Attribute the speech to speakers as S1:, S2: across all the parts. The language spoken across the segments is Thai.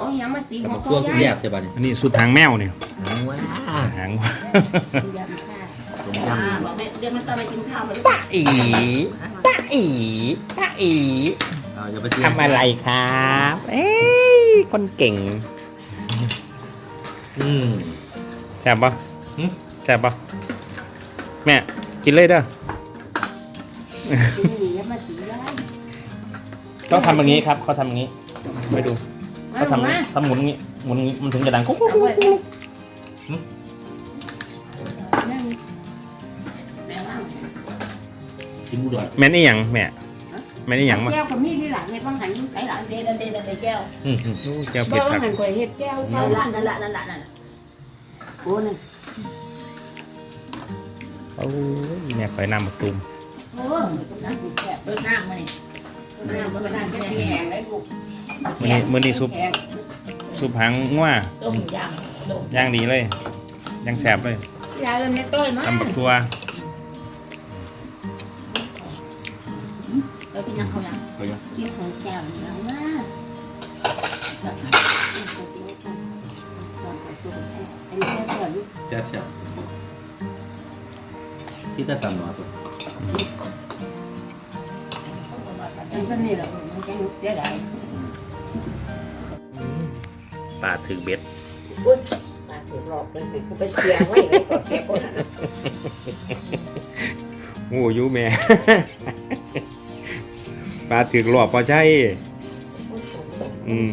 S1: เอาหยังมาตี
S2: กับ
S1: หัว
S2: มา
S1: ค
S2: คั่ว
S1: อ
S2: คือ
S1: ย้า
S2: แซ่
S1: ย
S2: บใช่ป่ะนี่
S3: อันนี้สุดหางแมวเนี่ย
S2: ว้า
S3: หาง
S1: ยำค่ะ
S2: ต้ม
S1: อ่ายำ บอกแม่เดี๋ยวมันต้องไปกินข้าวมัน
S3: ตาอีตาอีตาอี
S2: เอาอย่าไปเจีย
S3: ทำอะไรครับ เอ้ยคนเก่ง
S2: อืม
S3: แซ่บปะ
S2: หึ
S3: แซ่บปะแม่กินเลยเด้อ
S1: กินหนีแล้วมาตีย้าย
S3: ต้องทำอย่างนี้ครับเขาทำอย่างนี้ไปดู
S1: มา
S3: เขา
S1: ล
S3: ทำ
S1: งมา
S3: ทำหมุนอย่างนี้หมุนอย่างนี้มันถึงจะดังกุ๊กกุ๊ก
S1: เอา
S3: กุ๊
S1: ไว้
S3: กกุ๊ก
S1: นั่งแม่ว่าง
S2: กินหมูดอด
S3: แม่นี่หยังแม่แม่นี่หยังมา
S1: แก้วกับมีดที่หลังเฮ็ดว่างหันไอ้หลังเดนเดนเดนแก้ว
S2: อืมอืม
S3: โอ้แก้ว
S1: บ่
S3: เผ็ด
S1: ว่า
S3: ครับ
S1: หันข่อยเฮ็ดแก้วเจ้าละนั่นละนั่นละนั่นละโอ้นี่
S3: โอ้ยแม่คอยนำมาตุ่ม
S1: โอ้นั่งกูแก้วเปิดน้ำมานี่น้ำมันเป็นน้ำแข็งได้ลูก
S3: มื้อนี้มื้อนี้ซุป
S1: แข็ง
S3: ซุปหางงัว
S1: ต้มยำต้ม
S3: ย่างดีเลยย่างแซ่บเลย
S1: ยายเอิ้นแม่ต้อยมา
S3: ตำบักตัว
S1: เออพี่ยังเขายัง
S2: เอาอยู่
S1: กินของแก้วแล้วนะแล้วก็กินของแก้วกันลองไปตัวแก้วอันนี้แก้วก่อนลูก
S2: แซ่บแซ่บที่ตาตำหนอตัว
S1: อันนี้แหละมันจะเสียดาย
S3: ปลาถือเบ็ด
S1: อุ้ยมาถือรอบเป็นกูไปเสียไว้ในกดแก้วคนนั้น
S3: โอ้ยูแม่ ปลาถือหลอบพอใช่ อืม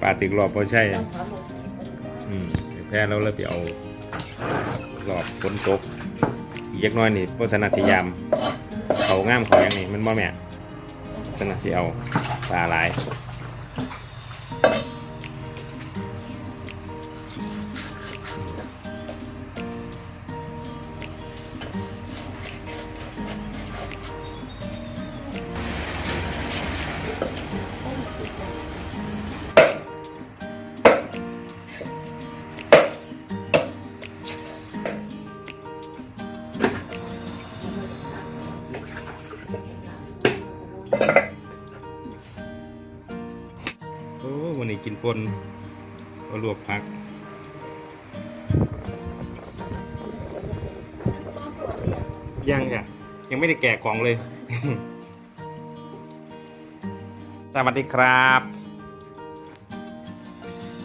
S3: ปลาถือหลอบพอใช่ อืมแพ้แล้วเราไปเอาหลอบฝนตกอีกเล็กน้อยนี่โฆษณาสยาม เขางามเขาอย่างนี้มันบ่แม่โฆษณาสิเอาปลาหลาย はい。 ปนก็ลวกผักยังอะยังไม่ได้แกะกล่องเลย สวัสดีครับ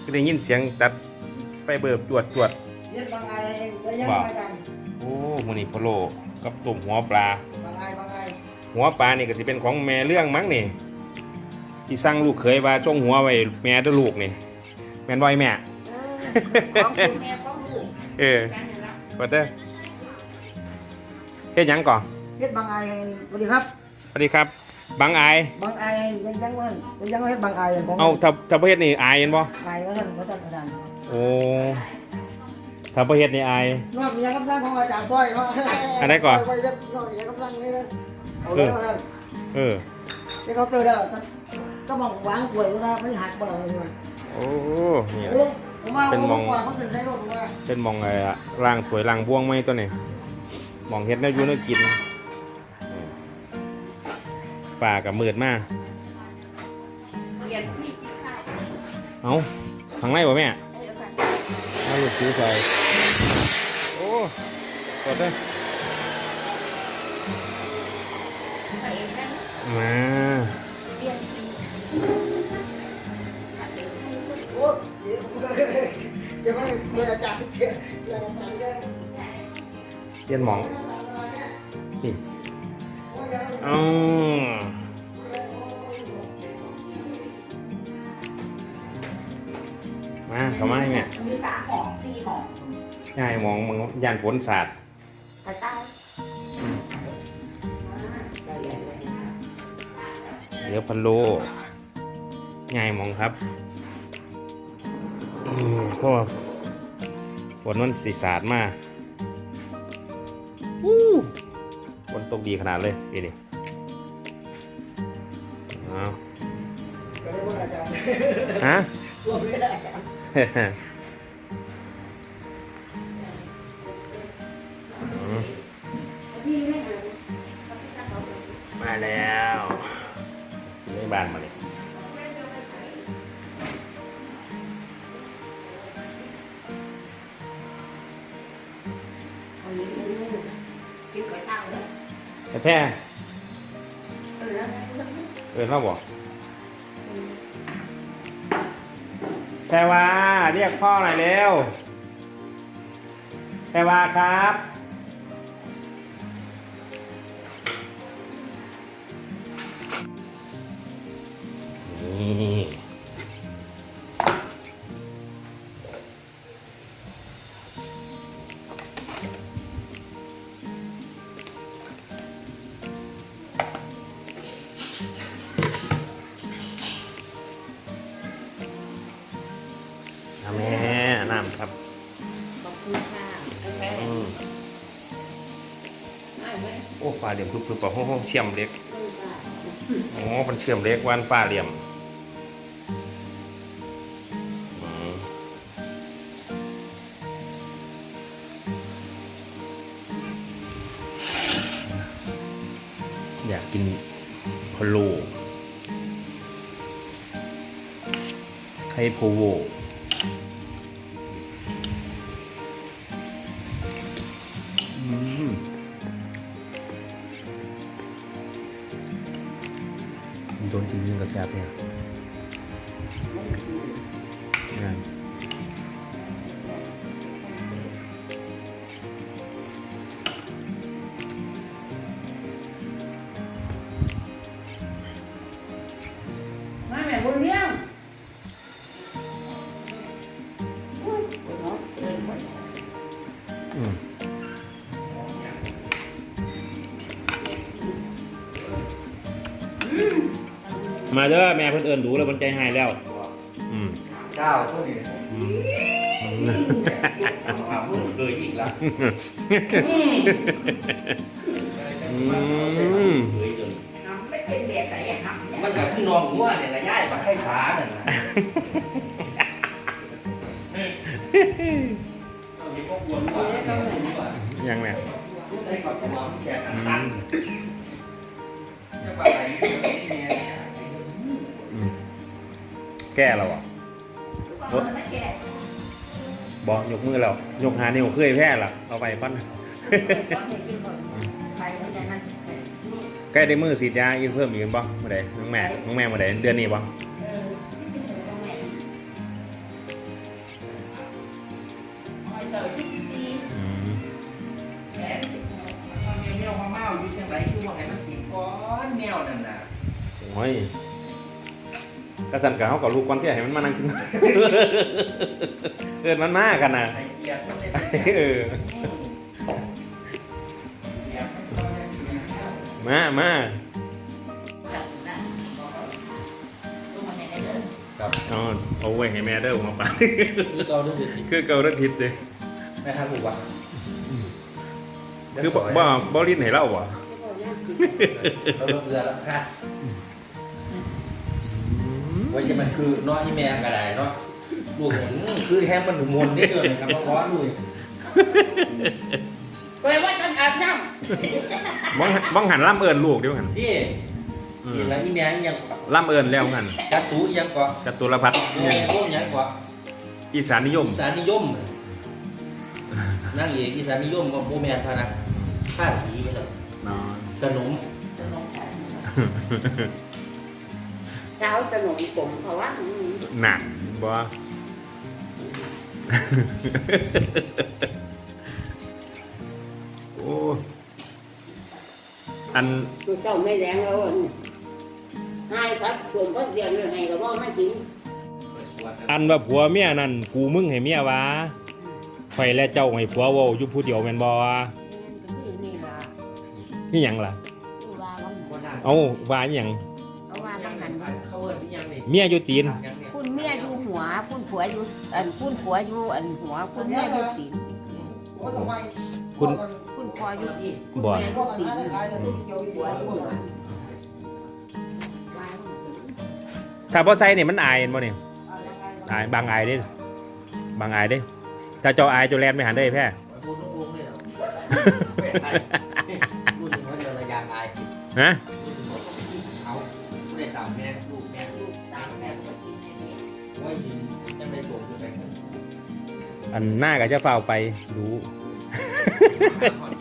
S3: ก็ได้ยินเสียงตัดไฟเบิร์บจวดจวด
S4: เย็ดบางไอ้ระยะ
S3: ว่า
S4: มากัน
S3: โอ้มันนี่พะโลกับตุ่มหัวปลา
S4: บางไอ้บางไอ้
S3: หัวปลานี่ก็สิเป็นของแม่เรื่องมั้งนี่ ที่สั่งลูกเขยว่าจงหัวไว้แม่เด้วยลูกนี่แม่นบ่อยแม่
S1: ของคุณแม่ของลูก
S3: เออ
S1: กันนี่ละ
S3: เปิดเด้อเฮ็ดหยังก่อน
S4: เย็ดบางไอ้สวัสดีครับ
S3: สวัสดีครับบางอาย
S4: บางไอ้ยังยังว่ายังยังเฮ็ดบางไอ้ของ
S3: เอาถ้าถ้าประเฮ็ดนี่อายเห็นบ่
S4: ไอ้ว่าท่านว่าท่านอาจารย์
S3: โอ้ถ้าประเฮ็ดนี่อาย
S4: นอกจากกำลังของอาจารย์ต้อยเนาะ
S3: อันไหนก่อน
S4: ไปเย็ดนอกจากกำลังนี่เลยเอาเลยว่าท่าน
S3: เออ
S4: ที่เขาเจอแล้ว ก็มองวางกล้วยก็ได้ไม่หักบ่ได้เลย
S3: โอ้นี่
S4: โอ้ผมว่า
S3: เป็นมอง
S4: กว่าเขาถึงใช้รถผมว่า
S3: เป็นหมองอะไรอะล่างถวยล่างบ่วงไหมตัวนี้หมองเฮ็ดแนวอยู่แนวกินเออป่ากับมืดมาก
S1: เรียนที่กินข้าว
S3: เอาข้างในบ่แม่
S1: เดี๋ยวกัน
S3: เอาลูกซื้อใส่โอ้กดเลย
S1: ไปเองนะ
S3: มา
S1: เรียนที่
S4: โอ้เดี๋ยวเดี๋ยวมันเดี๋ยวอาจารย์เดี๋ยวเดี๋ยวอาจารย์เดี๋ยว
S3: เปลี่ยนหมองนี่อ๋อมาเข้ามาให้แม่
S1: มีสามหอมสี่หอม
S3: ง่ายมองมึงย่านฝนสาด
S1: แต่ใต้
S3: เดี๋ยวพะโล ง่ายมองครับเพราะว่าฝนมันสีสาดมากวู้ฝนตกดีขนาดเลยนี่ดิเอา
S4: เดี๋ยวอาจารย์
S3: ฮะ
S4: มา
S3: แล้วไม่บานมาเลย แต่
S1: แท้
S3: เออแล้วบอกแพรว่าเรียกพ่อหน่อยเร็วแพรว่าครับ เอาแม่น้ำครับ
S1: ขอบคุณค่ะไอ้แม่
S3: อืม
S1: ไม่ไหม
S3: โอ้ฟ้าเหลี่ยมพึบๆป่ะโอ้โหเชื่อมเล็ก
S1: ไม่ได้
S3: โอ้มันเชื่อมเล็กวันฟ้าเหลี่ยมอืมอยากกินพะโล้ไข่โพโว โดนจริงๆกับแซ่บเนี่ยงาน
S1: มาแม่บุญเลี้ยง
S3: มาเด้อแม่เพิ่นเอิ้นดูแล้วมันใจหายแล้ว อืม
S2: เจ้าคนนี้
S3: อืม
S2: ความรู้เลยอีกละ
S3: อืม
S2: เลยจน
S1: น้ำไม่เป็นแบบไหนอะครับ
S2: มันก็คือนองหัวเนี่ยละย่ายมาให้ขานั่นน่ะเอามีพวกวนหัวเนี่ยหัว
S3: ยังแม่
S2: ได้ก่อนหัวมันแขน
S3: อื
S2: ตัน
S3: ม
S2: จะว่าอะไรเนี่ย
S3: อืม แก้แล้วอะ
S1: รถไม่แก่
S3: บอกยกมือแล้วยกหานิ้วเคยแพ้ละเอาไปปั้น
S1: ไปไม่ได้นั่น
S3: ใกล้ได้มือสีดยาอีกเพิ่มอีกบ่เมื่อใดน้องแม่น้องแม่เมื่อใดเดือนนี้บ่
S1: เออที่จริงๆต้องแม่เอาไอ้ต่อยที่ซี
S3: อืม
S1: แก่ที่สุด
S2: มันมีแมวมาเมาอยู่จังไรคือว่าไงมันกินก้อนแมวนั่นน่ะ
S3: โอ้ย กระสันกับเขากับลูกก่อนที่ให้มันมานั่งกินเกิดมันมากันนะ
S2: ไอ้เกียร์มันได้
S3: เออ
S2: เกียร์มันก็ได้เกียร์
S3: มามา
S1: จับนะตัวมันยังไงเด้อ
S2: ครับ
S3: เอาเอาไว้ให้แม่เด้อมาปะ
S2: คือเราดูสิ
S3: คือเกาลัดทิศเลย
S2: แม่ทำถูกป่ะ
S3: คือบ่บ่บ่ลิ้นให้เราบ่
S2: เราเบื่อแล้วค่ะ ว่าจะมันคือน้อยที่แม่ก็ได้เนาะลูกเห็นคือแฮมมันมวนนิดเดียวเลยครับร้อนลูก
S1: ไปว่าทำอาบน้
S3: บ้องบ้องหันล่ำเอิญลูกเดี๋ยวหัน
S2: นี่
S3: อืม
S2: นี่แล้วอีแม่ยัง
S3: ล่ำเอิญแล้วหัน
S2: จัตุยังก่อ
S3: จตุรพัฒน์
S2: แม่พวกยังก่อ
S3: อีสานนิยม
S2: อีสานนิยมนั่งเอกอีสานนิยมก็โมแมนพานะผ้าสีไปเถอะ
S3: นอน
S2: สนมำ
S1: จะลงไป เช้าจะหนุนผมเพราะว่า
S3: หนักบ่โอ้อัน
S1: ตัวเจ้าไม่แรงแล้วให้ครับส่วนก็เรียนให้กับว่าไม่จริง
S3: อันว่าผัวเมียนั่นกูมึงให้เมียวะข่อยและเจ้าให้ผัวเว้าอยู่ผู้เดียวแม่นบ่วะ
S1: นี่ล่ะ
S3: นี่หยังล่ะ
S1: ว่ามัน
S3: เอาว่าอีหยัง
S1: เมี
S2: ย
S3: อยู่ตีน
S1: พุ่นเมียอยู่หัวพุ่นผัวอยู่อันพุ่นผัวอยู่อันหัวพุ่นเมียอยู่ตีน
S4: ว่าทำไม
S3: คุณ
S1: พุ่นผัวอยู่ตีน
S3: บ่
S1: เมียอ
S4: พว
S1: ยู่
S4: กอัน
S1: ตีน
S4: นั้นขายจะไม่เกี่ยวอีก
S1: ผัวอยู่
S4: พวก
S1: หัว
S3: ถ้าบ่ใส่นี่มันอายเห็นบ่นี่อายบางอายเด้บางอายเด้ถ้าเจ้าอายเจ้าแลนไม่หันได้แพ้
S2: พูดตรงๆเลยเหรอพูดถึงว่าจะระยางอาย
S3: ฮะ
S2: พูดถึงว่าเขาไม่ได้ตามแม่
S1: นี้
S2: ว่ายิงจะได้ส่งจะไป
S3: อันหน้าก็จะเฝ้าไปรู้
S2: หอด